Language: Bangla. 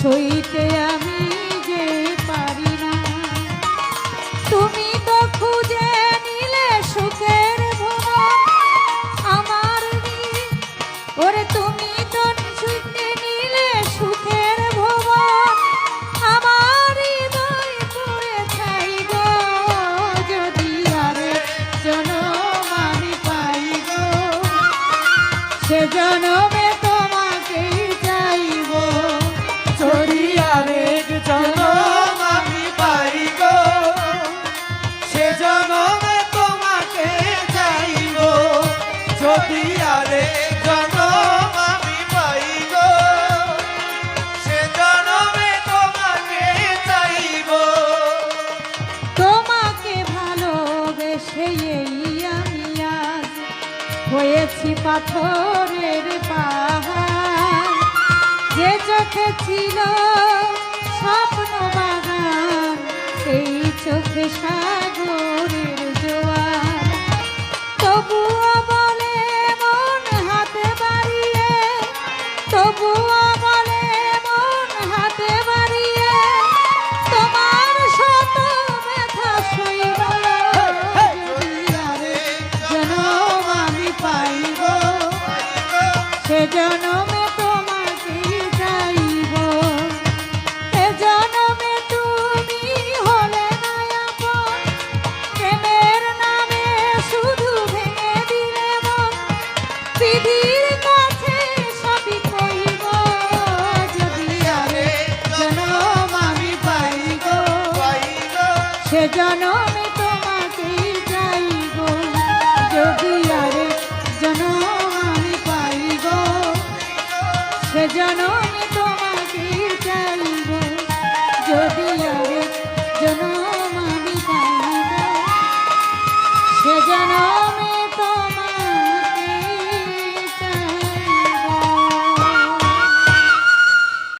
সইতে আমি আমি হয়েছি পাথরের পাহাড়। যে চোখে ছিল স্বপ্ন বাগান সেই চোখে সাগরের শুধু ভেঙে দিলে মন বিধির কাছে সবই কইব যদি আরে জনম আমি পাইব। সে জনম Oh